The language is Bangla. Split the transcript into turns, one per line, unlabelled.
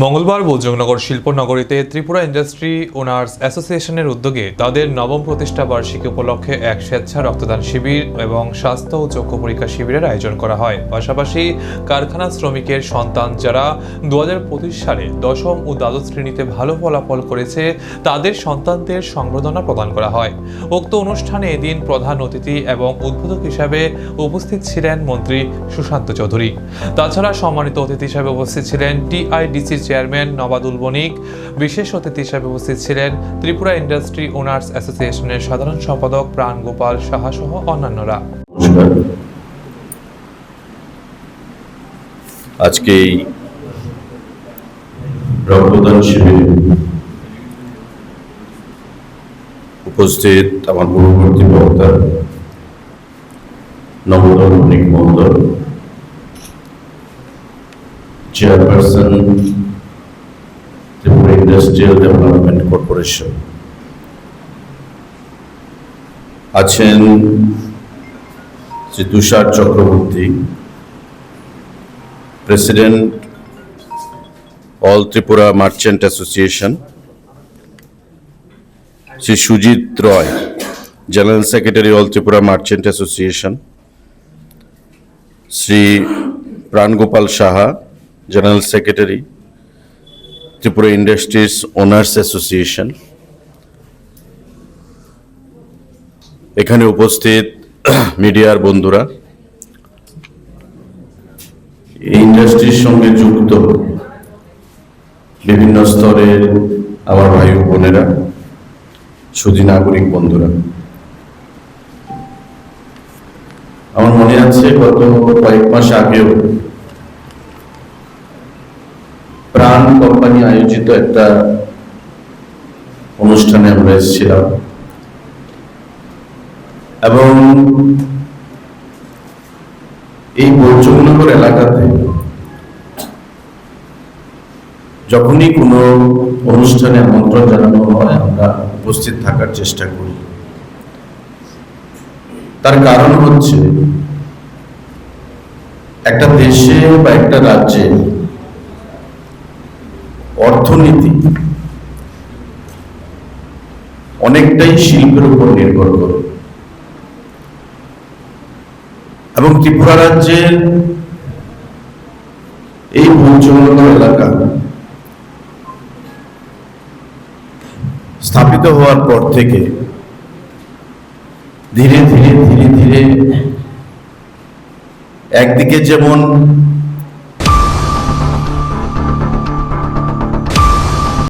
মঙ্গলবার বোলজংনগর শিল্পনগরীতে ত্রিপুরা ইন্ডাস্ট্রি ওনার্স অ্যাসোসিয়েশনের উদ্যোগে তাদের নবম প্রতিষ্ঠা বার্ষিকী উপলক্ষে এক স্বেচ্ছা রক্তদান শিবির এবং স্বাস্থ্য ও চক্ষু পরীক্ষা শিবিরের আয়োজন করা হয়। পাশাপাশি কারখানা শ্রমিকের সন্তান যারা দু সালে দশম ও দ্বাদশ শ্রেণীতে ভালো ফলাফল করেছে, তাদের সন্তানদের সংবর্ধনা প্রদান করা হয়। উক্ত অনুষ্ঠানে এদিন প্রধান অতিথি এবং উদ্বোধক হিসাবে উপস্থিত ছিলেন মন্ত্রী সুশান্ত চৌধুরী। তাছাড়া সম্মানিত অতিথি হিসাবে উপস্থিত ছিলেন টিআইডিসির চেয়ারম্যান নবাদুল বণিক বিশেষ অতিথি হিসাবে উপস্থিত ছিলেন ত্রিপুরা ইন্ডাস্ট্রি ওনার্স অ্যাসোসিয়েশনের সাধারণ সম্পাদক প্রাণ গোপাল সাহা সহ অন্যান্যরা।
আজকে এই রক্তদান শিবিরে উপস্থিত আমার পূর্ববর্তী বক্তা, নবদল অনেক মহোদয় চেয়ারপারসন ইন্ডাস্ট্রিয়াল ডেভেলপমেন্ট কর্পোরেশন আছেন Shri Tushar Chakraborty president all Tripura merchant association Shri Sujit Roy general secretary all Tripura merchant association Shri Prangopal Saha general secretary Tripura industries owners association. এখানে উপস্থিত মিডিয়ার বন্ধুরা। ইন্ডাস্ট্রির সঙ্গে যুক্ত বিভিন্ন স্তরের আমার ভাই বোনেরা সুদী নাগরিক বন্ধুরা। আমার মনে আছে, গত কয়েক মাস আগেও প্রাণ কোম্পানি আয়োজিত একটা অনুষ্ঠানে আমরা এসেছিলাম। এবং এই বৈচনগর এলাকাতে যখনই কোনো অনুষ্ঠানে আমন্ত্রণ জানানো হয়, আমরা উপস্থিত থাকার চেষ্টা করি। তার কারণ হচ্ছে, একটা দেশে বা একটা রাজ্যে অর্থনীতি অনেকটাই শিল্পের উপর নির্ভর করে। এবং ত্রিপুরা রাজ্যের এই পঞ্চমনগর এলাকা স্থাপিত হওয়ার পর থেকে ধীরে ধীরে ধীরে ধীরে একদিকে যেমন